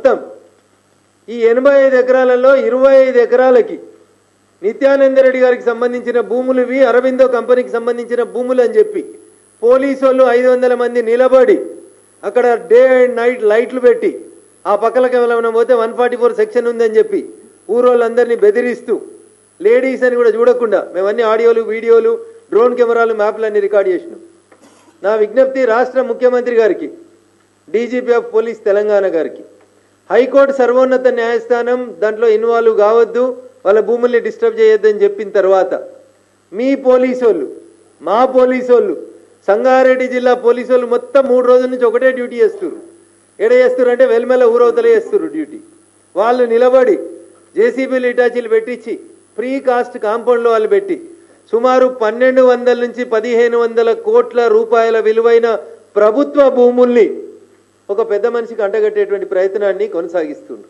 మొత్తం. ఈ ఎనభై ఐదు ఎకరాలలో ఇరవై ఐదు ఎకరాలకి నిత్యానంద రెడ్డి గారికి సంబంధించిన భూములు ఇవి అరవిందో కంపెనీకి సంబంధించిన భూములు అని చెప్పి పోలీసు వాళ్ళు ఐదు వందల మంది నిలబడి అక్కడ డే అండ్ నైట్ లైట్లు పెట్టి ఆ పక్కలకి ఏమైనా పోతే వన్ ఫార్టీ ఫోర్ సెక్షన్ ఉందని చెప్పి ఊరోళ్ళందరినీ బెదిరిస్తూ లేడీస్ అని కూడా చూడకుండా మేమన్నీ ఆడియోలు వీడియోలు డ్రోన్ కెమెరాలు మ్యాప్లు అన్ని రికార్డ్ చేసినాం. నా విజ్ఞప్తి రాష్ట్ర ముఖ్యమంత్రి గారికి డీజీపీ ఆఫ్ పోలీస్ తెలంగాణ గారికి. హైకోర్టు సర్వోన్నత న్యాయస్థానం దాంట్లో ఇన్వాల్వ్ కావద్దు వాళ్ళ భూముల్ని డిస్టర్బ్ చేయొద్దని చెప్పిన తర్వాత మీ పోలీసోళ్ళు మా పోలీసోళ్ళు వాళ్ళు సంగారెడ్డి జిల్లా పోలీసోళ్ళు మొత్తం మూడు రోజుల నుంచి ఒకటే డ్యూటీ చేస్తారు ఎడ చేస్తారు అంటే వెల్మెల ఊరవతలే చేస్తారు డ్యూటీ. వాళ్ళు నిలబడి జేసీబీలు ఇటాచీలు పెట్టించి ఫ్రీ కాస్ట్ కాంపౌండ్లో వాళ్ళు పెట్టి సుమారు పన్నెండు వందల నుంచి పదిహేను వందల కోట్ల రూపాయల విలువైన ప్రభుత్వ భూముల్ని ఒక పెద్ద మనిషికి అంటగట్టేటువంటి ప్రయత్నాన్ని కొనసాగిస్తుండ్రు.